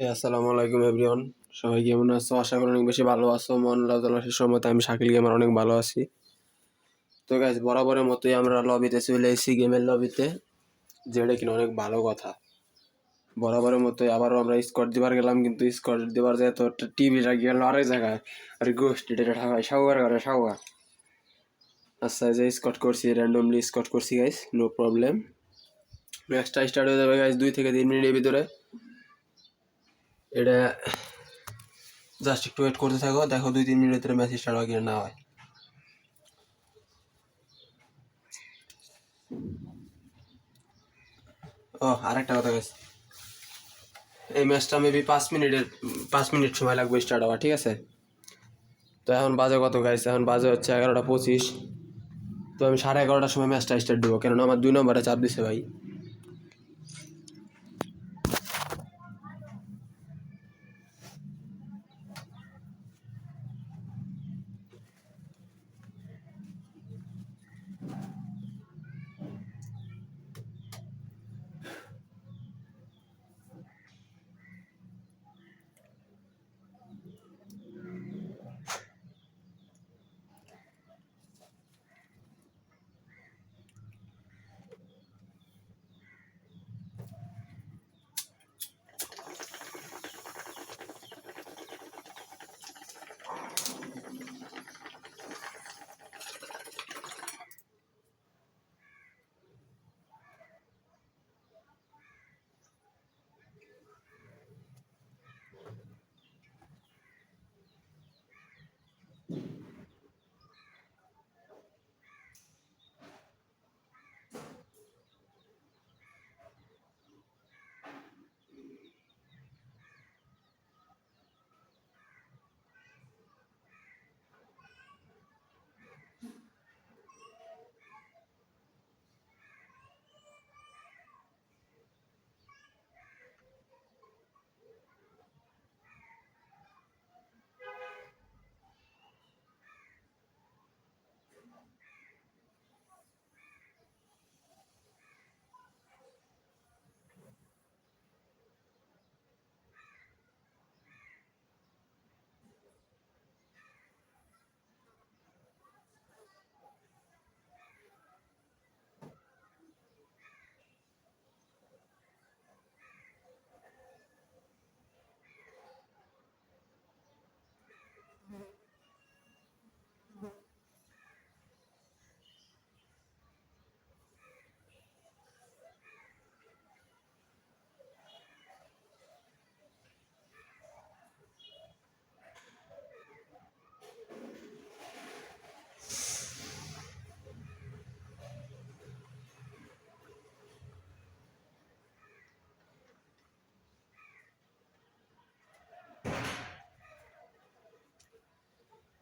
এই আসসালামু আলাইকুম এভরিওয়ান। সবাই কেমন আছো? আশা করি অনেক বেশি ভালো আছো। মন লাজলাসের সময় আমি শাকিল গেমার অনেক ভালো আছি। তো গাইজ বরাবরের মতোই আমরা লবিতে চলে এসেছি গেমের লবিতে যেটা কিনা অনেক ভালো কথা। বরাবরের মতোই আবারও আমরা স্কট দিবার গেলাম, কিন্তু স্কট দিবার যায় তো টিভিটা গেল আরেক জায়গায়। আর গোষ্ঠী, এটা ঠাকায় সাউয়ার ঘরে সাউয়া আচ্ছা যে স্কট করছি র্যান্ডমলি স্কট করছি গাইস নো প্রবলেম ম্যাচটা স্টার্ট হয়ে যাবে গাইজ দুই থেকে তিন মিনিটের ভিতরে। এটা জাস্ট একটু ওয়েট করতে থাকো। দেখো দুই, তিন মিনিটের ম্যাচ স্টার্ট হয় না হয়। ও, আরেকটা কথা গেছে এই ম্যাচটা মেবি পাঁচ মিনিটের, পাঁচ মিনিট সময় লাগবে স্টার্ট হওয়া ঠিক আছে? তো এখন বাজে কত গাইছে এখন বাজে হচ্ছে এগারোটা পঁচিশ। তো আমি সাড়ে এগারোটার সময় ম্যাচটা স্টার্ট দেবো। কেননা আমার দুই নম্বরে চাপ দিছে ভাই।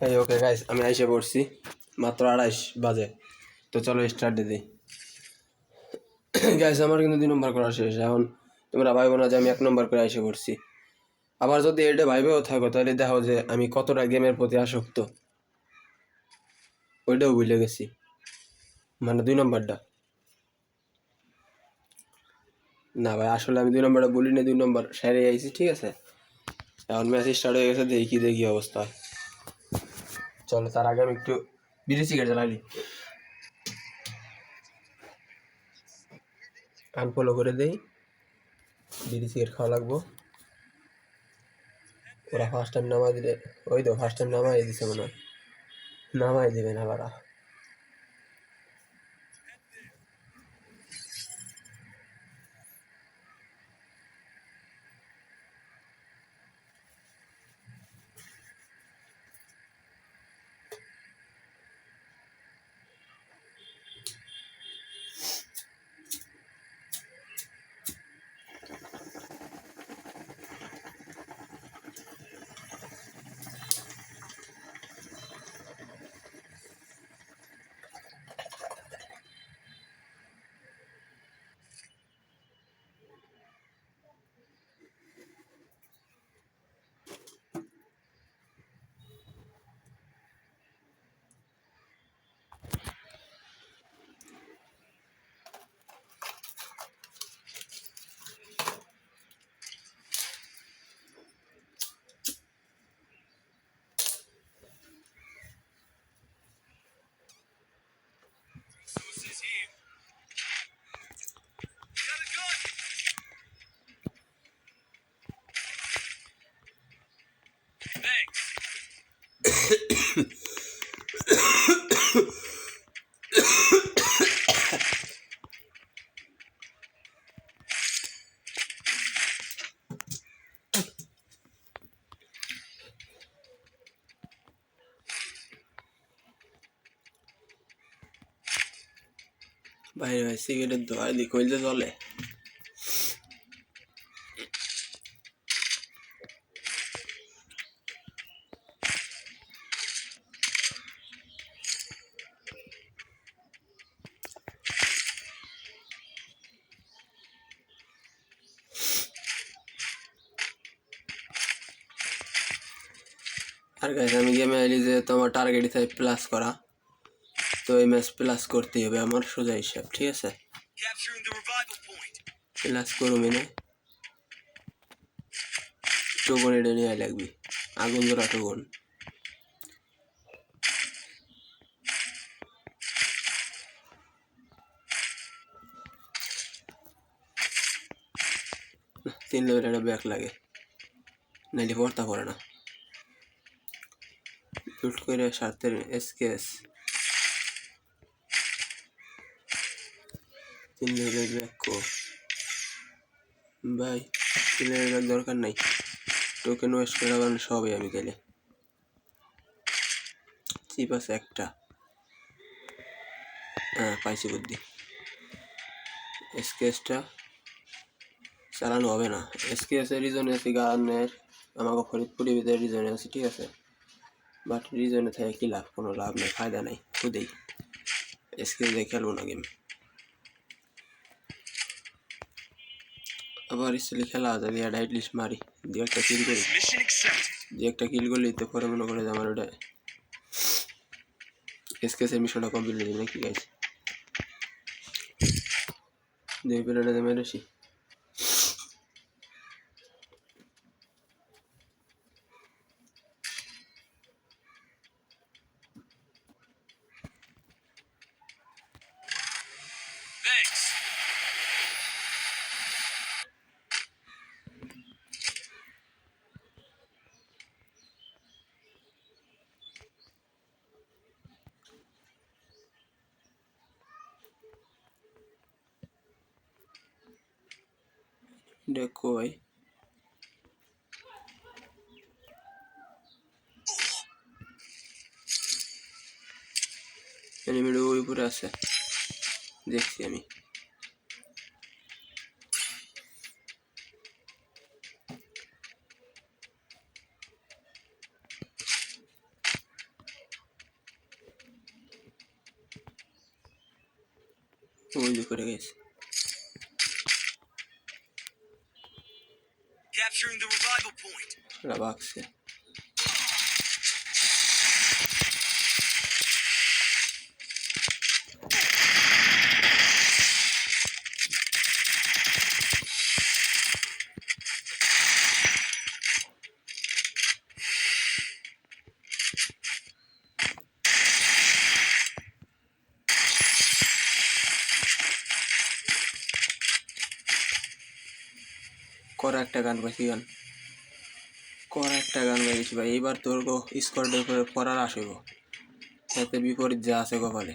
এই ওকে গাইস আমি আইসে পড়ছি। মাত্র আড়াইশ বাজে। তো চলো স্টার্ট দিই। গাইস আমার কিন্তু দুই নম্বর করা শেষ। এখন তোমরা ভাইবো না যে আমি এক নম্বর করে আইসে পড়ছি। আবার যদি এটা ভাইবেও থাকো, তাহলে দেখো যে আমি কতটা গেমের প্রতি আসক্ত। ওইটাও ভুলে গেছি। মানে দুই নম্বরটা না ভাই, আসলে আমি দুই নম্বরটা বলি না দুই নম্বর সাইডে আইছি, ঠিক আছে? এখন ম্যাচ স্টার্ট হয়ে গেছে, দেখি দেখি অবস্থা চলো, তার আগে আমি একটু বিড়ি সিগারেট জ্বালালি আনফলো করে দেই। বিড়ি সিগারেট খাওয়া লাগবো। ওরা ফার্স্ট টাইম নামাই দিলে ওই তো ফার্স্ট টাইম নামাই দিছে মনে হয়। নামাই দেবে না বাইরে ভাই সিগারেটের ধোয়া দিয়ে কইলে চলে। আর গাইস আমি গেমে আইলি যে তোমার টার্গেট থাকে প্লাস করা। তো এই ম্যাচ প্লাস করতেই হবে আমার সোজা হিসাব ঠিক আছে. প্লাস করো মেনে। টোকন এটা নিয়ে লাগবি। আগুন ধরা টোকন তিন লেভেল একটা ব্যাক লাগে। নাইলে পড়তা পড়ে না। লুট করে সাতের এসকেস লেভেল ব্যাক কো ভাই ব্যাক দরকার নাই। টোকেন ওয়েস্ট করার কারণে সবই আমি গেলে চিপ আছে একটা। হ্যাঁ পাইছি বুদ্ধি। এসকেসটা চালানো হবে না। এসকেএসের রিজনে আছে গানের, আমাকে ফরিদপুরি ভিতরে রিজনে আছে, ঠিক আছে? বাট রিজনে থেকে কি লাভ? কোনো লাভ নেই, ফায়দা নেই, খুদেই। এসকেএস দিয়ে খেলব না গেম। আবার ইসলি খেলা আছে দিয়ে ডাইট লিস্ট মারি। দিয়ে একটা কিল করি। দু দিয়ে একটা কিল করলে তো পরে মনে করে আমার ওটা এসকেএসের মিশনটা কমপ্লিট হয়ে যাবে নাকি গাইছে দুই প্লেয়ারটা মেরেছি। দেখো ভাই। এনিমিটা ওই উপরে আছে। দেখছি আমি। ওই করে গেছে capturing the revival point. put that box işte. করা একটা গান পাইছি গান। করা একটা গান গাইছি ভাই, এইবার তোর স্কোয়াডের উপরে পড়ার আসব তাতে বিপরীত যা আছে কপালে।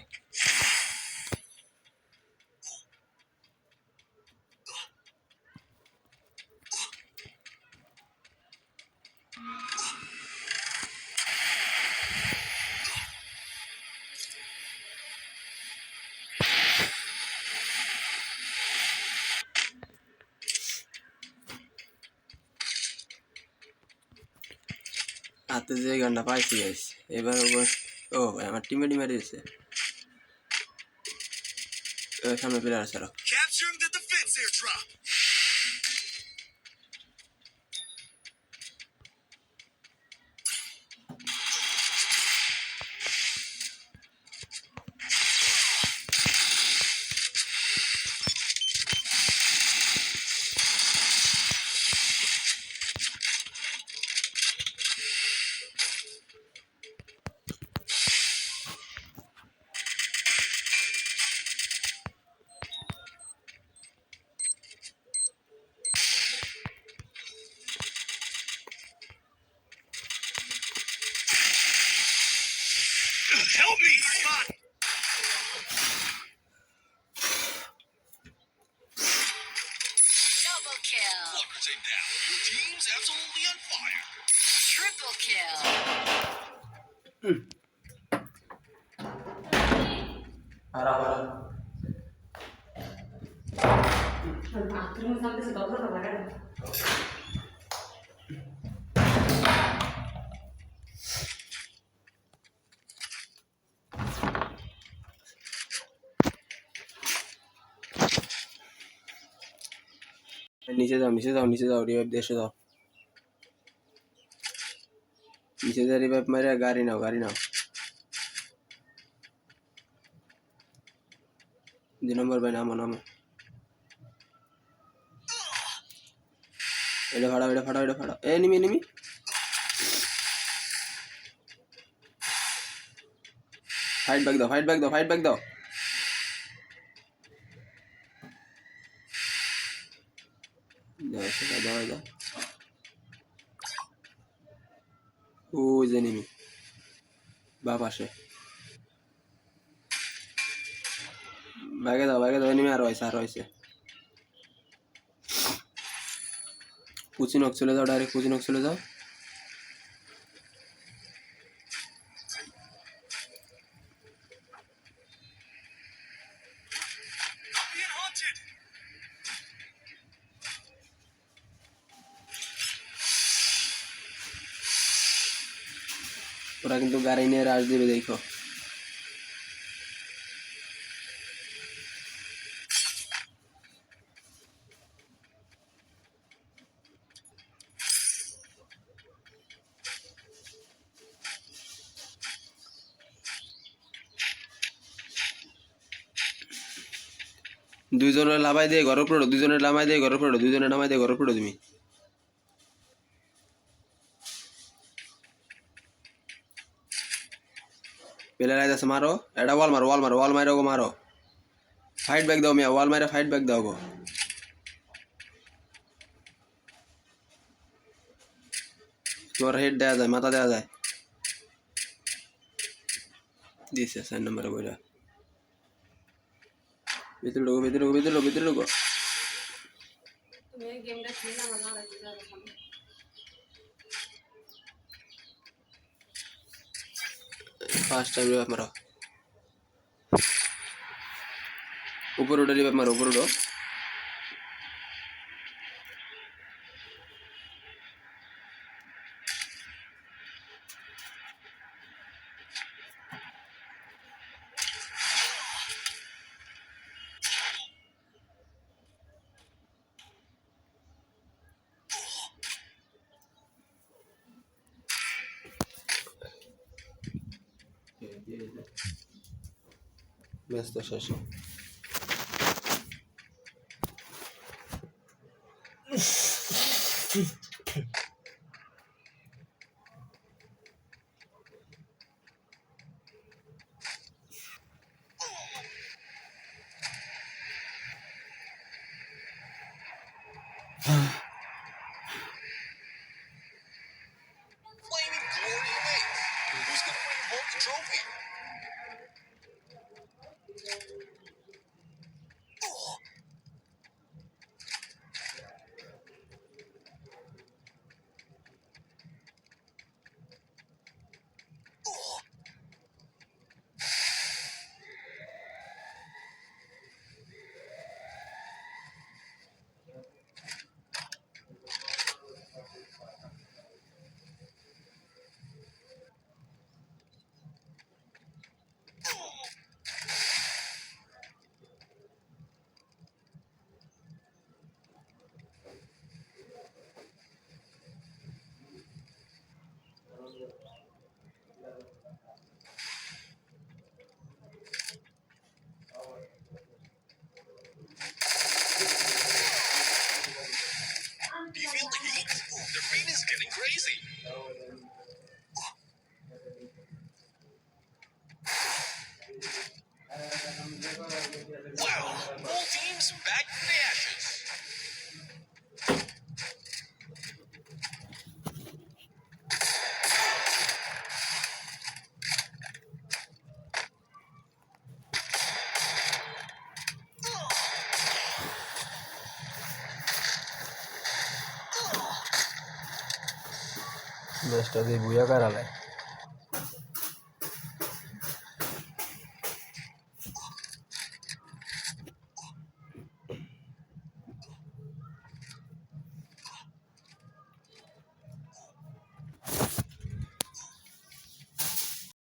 হাতে যে গানটা পাইছি গাইস এবার ও ভাই আমার টিমে টিমে দিয়েছে সামনে প্লেয়ার আছে it down. Your team's absolutely on fire. Triple kill. Hmm. 아그러면상태에서너무나많아 নিচে যাও নিচে যাও নিচে যাও রিভাইভ এসে যাও। নিচে যা রিভাইভ মারে গাড়ি নাও গাড়ি নাও। দুই নম্বর ভাই, নামো নামো। এটা ফাড়াও এটা ফাড়াও এটা ফাড়াও। এ, নিমি নিমি। ফাইট ব্যাক দাও ফাইট ব্যাক দাও ফাইট ব্যাক দাও। দাও সেটা দাও দাও ও যে নিমি বা পাশে ব্যাগে দাও ব্যাগে দাও নিমি আর হয়েছে আর হয়েছে পুচিনক চলে যাও ডাইরেক্ট পুচিনক চলে যাও ওরা কিন্তু গাড়ি নিয়ে রাশ দেবে, দেখো। দুইজনের লাভাই দিয়ে ঘর পড়ো দুইজনের লামাই দিয়ে ঘর পড়ো দুইজনের নামাই দিয়ে ঘর পড়ো তুমি। প্লেয়ার আইতাছে মারো। এটা ওয়াল মারো ওয়াল মারো ওয়াল মারো গো মারো। ফাইট ব্যাক দাও মিয়া ওয়াল মারে ফাইট ব্যাক দাও গো তোমার হেড দেওয়া যায়, মাথা দেওয়া যায়। দিছে, চার নম্বরে বইটা ভিতরে ঢুকো ভিতরে ঢুকো ভিতরে ঢুকো ভিতরে ঢুকো তুমি এই গেমটা খেলে আমার না রাখতে যাবে সামনে ফার্স্ট টাইম রিভাইভ মারো। উপরে উঠে রিভাইভ মারো উপরে উঠো ব্যস্ত শেষ Flaming ম্যাচটা দিয়ে বুয়া কারালায়